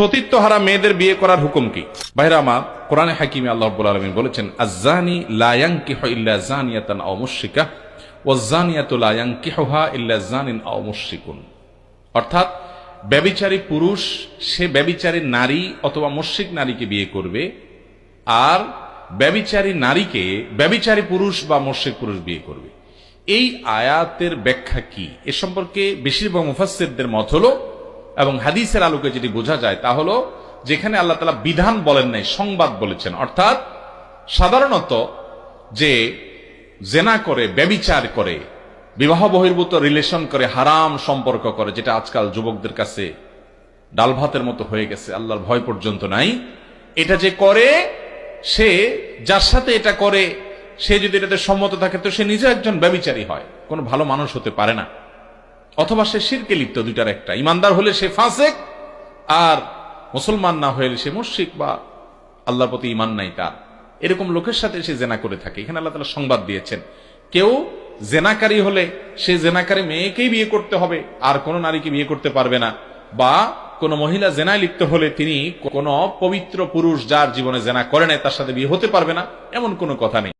সতীত্ব হারা মেয়েদের বিয়ে করার হুকুম কি? বাইরে আমার, কোরআনে হাকিমে আল্লাহ রব্বুল আলমিন বলেছেন আজানি লায়াঙ্কি ইল্লা জানিয়াতান আও মুশরিকা ও জানিয়াতু লায়াঙ্কি ইল্লা জানিন মুশরিকুন। অর্থাৎ, ব্যবিচারী পুরুষ, সে ব্যবিচারী নারী অথবা মুশরিক নারীকে বিয়ে করবে, আর ব্যবিচারী নারীকে ব্যবিচারী পুরুষ বা মুশরিক পুরুষ বিয়ে করবে। এই আয়াতের ব্যাখ্যা কি? এ সম্পর্কে বেশিরভাগ মুফাসসিরদের মত হলো এবং হাদিসের আলোকে যেটি বোঝা যায় তা হলো, যেখানে আল্লাহ তালা বিধান বলেন নাই, সংবাদ বলেছেন। অর্থাৎ, সাধারণত যে জেনা করে, ব্যবিচার করে, বিবাহ বহির্ভূত রিলেশন করে, হারাম সম্পর্ক করে, যেটা আজকাল যুবকদের কাছে ডাল ভাতের মতো হয়ে গেছে, আল্লাহর ভয় পর্যন্ত নাই, এটা যে করে, সে যার সাথে এটা করে, সে যদি এটাতে সম্মত থাকে, তো সে নিজে একজন ব্যবিচারী হয়। কোনো ভালো মানুষ হতে পারে না। অথবা সে শিরকে লিপ্ত দুইটার একটা। ইমানদার হলে সে ফাসেক, আর মুসলমান না হলে সে মুশরিক বা আল্লাহর প্রতি ইমান নাই তার। এরকম লোকের সাথে সে জেনা করে থাকে। এখানে আল্লাহ তালা সংবাদ দিয়েছেন। কেউ জেনাকারী হলে সে জেনাকারী মেয়েকেই বিয়ে করতে হবে, আর কোনো নারীকে বিয়ে করতে পারবে না। বা কোনো মহিলা জেনায় লিপ্ত হলে তিনি কোনো পবিত্র পুরুষ যার জীবনে জেনা করে নাই, তার সাথে বিয়ে হতে পারবে না, এমন কোনো কথা নেই।